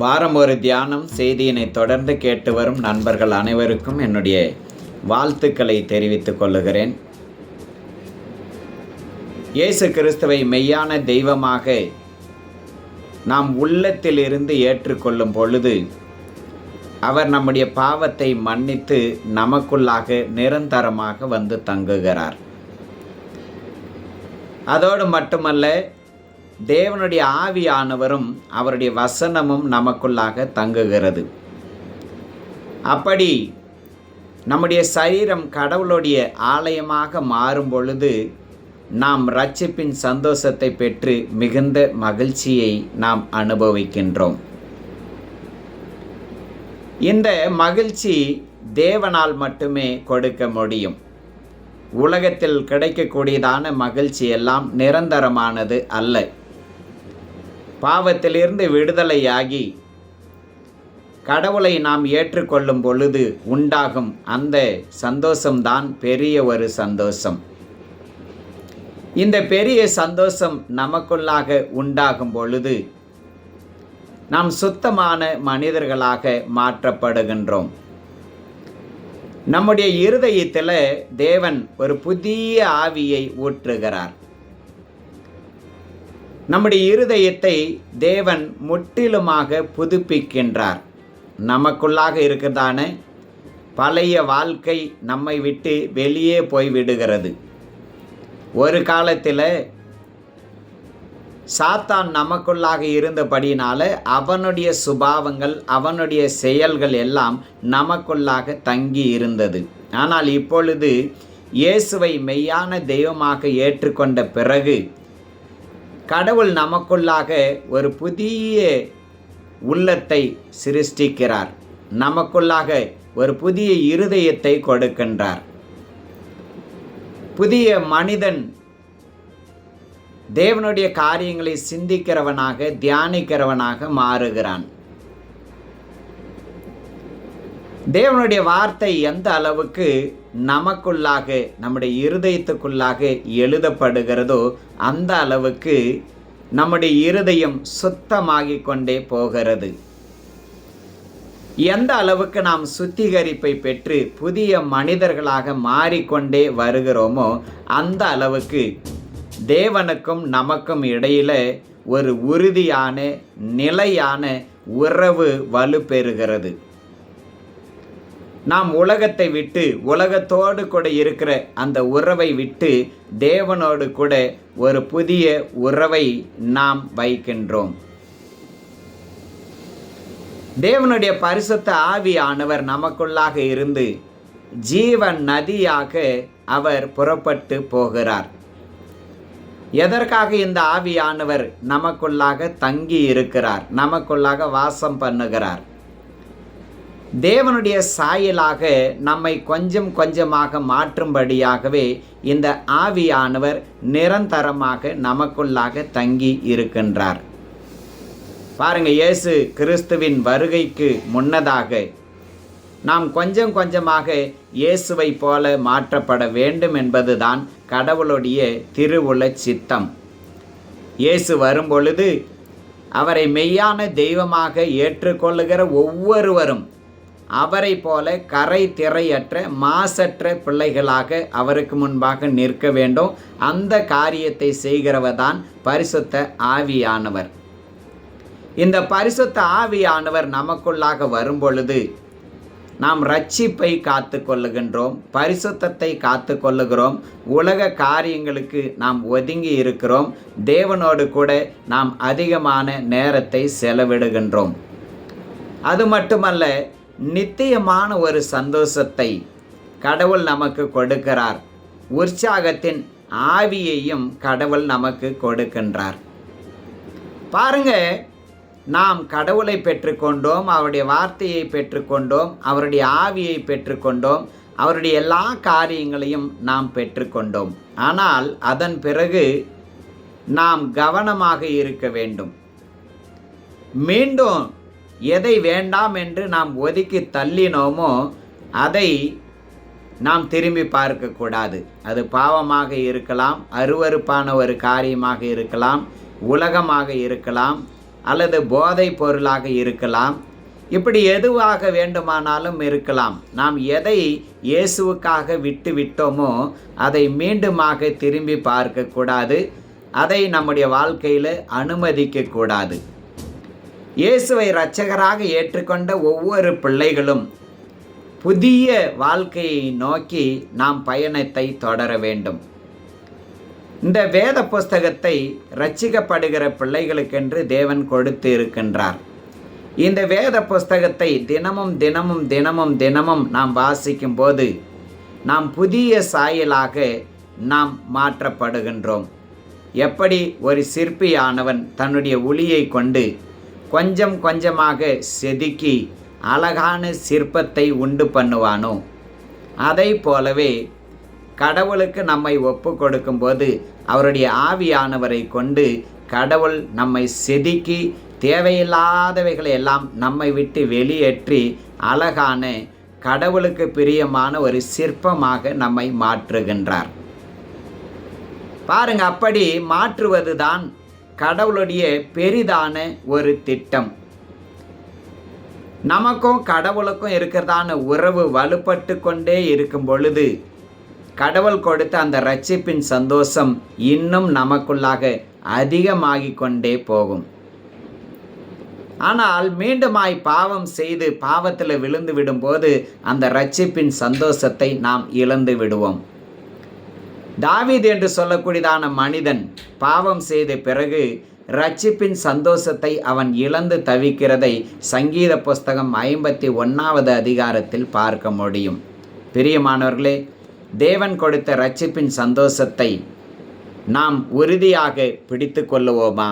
வாரம் ஒரு தியானம் செய்தியினை தொடர்ந்து கேட்டு வரும் நண்பர்கள் அனைவருக்கும் என்னுடைய வாழ்த்துக்களை தெரிவித்துக் கொள்ளுகிறேன். இயேசு கிறிஸ்துவை மெய்யான தெய்வமாக நாம் உள்ளத்திலிருந்து ஏற்றுக்கொள்ளும் பொழுது அவர் நம்முடைய பாவத்தை மன்னித்து நமக்குள்ளாக நிரந்தரமாக வந்து தங்குகிறார். அதோடு மட்டுமல்ல தேவனுடைய ஆவியானவரும் அவருடைய வசனமும் நமக்குள்ளாக தங்குகிறது. அப்படி நம்முடைய சரீரம் கடவுளுடைய ஆலயமாக மாறும் பொழுது நாம் ரட்சிப்பின் சந்தோஷத்தை பெற்று மிகுந்த மகிழ்ச்சியை நாம் அனுபவிக்கின்றோம். இந்த மகிழ்ச்சி தேவனால் மட்டுமே கொடுக்க முடியும். உலகத்தில் கிடைக்கக்கூடியதான மகிழ்ச்சி எல்லாம் நிரந்தரமானது அல்ல. பாவத்திலிருந்து விடுதலையாகி கடவுளை நாம் ஏற்றுக்கொள்ளும் பொழுது உண்டாகும் அந்த சந்தோஷம்தான் பெரிய ஒரு சந்தோஷம். இந்த பெரிய சந்தோஷம் நமக்குள்ளாக உண்டாகும் பொழுது நாம் சுத்தமான மனிதர்களாக மாற்றப்படுகின்றோம். நம்முடைய இருதயத்தில் தேவன் ஒரு புதிய ஆவியை ஊற்றுகிறார். நம்முடைய இருதயத்தை தேவன் முற்றிலுமாக புதுப்பிக்கின்றார். நமக்குள்ளாக இருக்கிறதான பழைய வாழ்க்கை நம்மை விட்டு வெளியே போய் விடுகிறது ஒரு காலத்தில் சாத்தான் நமக்குள்ளாக இருந்தபடினால அவனுடைய சுபாவங்கள் அவனுடைய செயல்கள் எல்லாம் நமக்குள்ளாக தங்கி இருந்தது. ஆனால் இப்பொழுது இயேசுவை மெய்யான தெய்வமாக ஏற்றுக்கொண்ட பிறகு கடவுள் நமக்குள்ளாக ஒரு புதிய உள்ளத்தை சிருஷ்டிக்கிறார். நமக்குள்ளாக ஒரு புதிய இருதயத்தை கொடுக்கின்றார். புதிய மனிதன் தேவனுடைய காரியங்களை சிந்திக்கிறவனாக தியானிக்கிறவனாக மாறுகிறான். தேவனுடைய வார்த்தை எந்த அளவுக்கு நமக்குள்ளாக நம்முடைய இருதயத்துக்குள்ளாக எழுதப்படுகிறதோ அந்த அளவுக்கு நம்முடைய இருதயம் சுத்தமாகி கொண்டே போகிறது. எந்த அளவுக்கு நாம் சுத்திகரிப்பை பெற்று புதிய மனிதர்களாக மாறிக்கொண்டே வருகிறோமோ அந்த அளவுக்கு தேவனுக்கும் நமக்கும் இடையில் ஒரு உறுதியான நிலையான உறவு வலுப்பெறுகிறது. நாம் உலகத்தை விட்டு உலகத்தோடு கூட இருக்கிற அந்த உறவை விட்டு தேவனோடு கூட ஒரு புதிய உறவை நாம் வைக்கின்றோம். தேவனுடைய பரிசுத்த ஆவியானவர் நமக்குள்ளாக இருந்து ஜீவன் நதியாக அவர் புறப்பட்டு போகிறார். எதற்காக இந்த ஆவியானவர் நமக்குள்ளாக தங்கி இருக்கிறார் நமக்குள்ளாக வாசம் பண்ணுகிறார். தேவனுடைய சாயலாக நம்மை கொஞ்சம் கொஞ்சமாக மாற்றும்படியாகவே இந்த ஆவியானவர் நிரந்தரமாக நமக்குள்ளாக தங்கி இருக்கின்றார். பாருங்க இயேசு கிறிஸ்துவின் வருகைக்கு முன்னதாக நாம் கொஞ்சம் கொஞ்சமாக இயேசுவை போல மாற்றப்பட வேண்டும் என்பதுதான் கடவுளுடைய திருவுள சித்தம். இயேசு வரும்பொழுது அவரை மெய்யான தெய்வமாக ஏற்றுக்கொள்ளுகிற ஒவ்வொருவரும் அவரை போல கரை திரையற்ற மாசற்ற பிள்ளைகளாக அவருக்கு முன்பாக நிற்க வேண்டும். அந்த காரியத்தை செய்கிறவர் தான் பரிசுத்த ஆவியானவர். இந்த பரிசுத்த ஆவியானவர் நமக்குள்ளாக வரும்பொழுது நாம் ரட்சிப்பை காத்து கொள்ளுகின்றோம் பரிசுத்தத்தை காத்து கொள்ளுகிறோம். உலக காரியங்களுக்கு நாம் ஒதுங்கி இருக்கிறோம். தேவனோடு கூட நாம் அதிகமான நேரத்தை செலவிடுகின்றோம். அது மட்டுமல்ல நித்தியமான ஒரு சந்தோஷத்தை கடவுள் நமக்கு கொடுக்கிறார். உற்சாகத்தின் ஆவியையும் கடவுள் நமக்கு கொடுக்கின்றார். பாருங்க நாம் கடவுளை பெற்றுக்கொண்டோம் அவருடைய வார்த்தையை பெற்றுக்கொண்டோம் அவருடைய ஆவியை பெற்றுக்கொண்டோம் அவருடைய எல்லா காரியங்களையும் நாம் பெற்றுக்கொண்டோம். ஆனால் அதன் பிறகு நாம் கவனமாக இருக்க வேண்டும். மீண்டும் எதை வேண்டாம் என்று நாம் ஒதுக்கி தள்ளினோமோ அதை நாம் திரும்பி பார்க்கக்கூடாது அது பாவமாக இருக்கலாம் அருவருப்பான ஒரு காரியமாக இருக்கலாம் உலகமாக இருக்கலாம் அல்லது போதைப் பொருளாக இருக்கலாம். இப்படி எதுவாக வேண்டுமானாலும் இருக்கலாம். நாம் எதை இயேசுவுக்காக விட்டு விட்டோமோ அதை மீண்டுமாக திரும்பி பார்க்கக்கூடாது அதை நம்முடைய வாழ்க்கையில் அனுமதிக்கக்கூடாது இயேசுவை இரட்சகராக ஏற்றுக்கொண்ட ஒவ்வொரு பிள்ளைகளும் புதிய வாழ்க்கையை நோக்கி நாம் பயணத்தை தொடர வேண்டும். இந்த வேத புஸ்தகத்தை ரட்சிக்கப்படுகிற பிள்ளைகளுக்கென்று தேவன் கொடுத்து இருக்கின்றார். இந்த வேத புஸ்தகத்தை தினமும் தினமும் தினமும் தினமும் நாம் வாசிக்கும் போது நாம் புதிய சாயலாக நாம் மாற்றப்படுகின்றோம். எப்படி? ஒரு சிற்பியானவன் தன்னுடைய ஒளியை கொண்டு கொஞ்சம் கொஞ்சமாக செதுக்கி அழகான சிற்பத்தை உண்டு பண்ணுவானோ? அதை போலவே கடவுளுக்கு நம்மை ஒப்பு கொடுக்கும்போது அவருடைய ஆவியானவரை கொண்டு கடவுள் நம்மை செதுக்கி தேவையில்லாதவைகளை எல்லாம் நம்மை விட்டு வெளியேற்றி அழகான கடவுளுக்கு பிரியமான ஒரு சிற்பமாக நம்மை மாற்றுகின்றார். பாருங்க அப்படி மாற்றுவதுதான் கடவுளுடைய பெரிதான ஒரு திட்டம். நமக்கும் கடவுளுக்கும் இருக்கிறதான உறவு வலுப்பட்டு கொண்டே இருக்கும் பொழுது கடவுள் கொடுத்த அந்த ரட்சிப்பின் சந்தோஷம் இன்னும் நமக்குள்ளாக அதிகமாகிக் கொண்டே போகும். ஆனால் மீண்டுமாய் பாவம் செய்து பாவத்தில் விழுந்து விடும்போது அந்த ரட்சிப்பின் சந்தோஷத்தை நாம் இழந்து விடுவோம். தாவீது என்று சொல்லக்கூடியதான மனிதன் பாவம் செய்த பிறகு ரட்சிப்பின் சந்தோஷத்தை அவன் இழந்து தவிக்கிறதை சங்கீத புஸ்தகம் ஐம்பத்தி ஒன்றாவது அதிகாரத்தில் பார்க்க முடியும். பிரியமானவர்களே தேவன் கொடுத்த ரட்சிப்பின் சந்தோஷத்தை நாம் உறுதியாக பிடித்து கொள்ளுவோமா?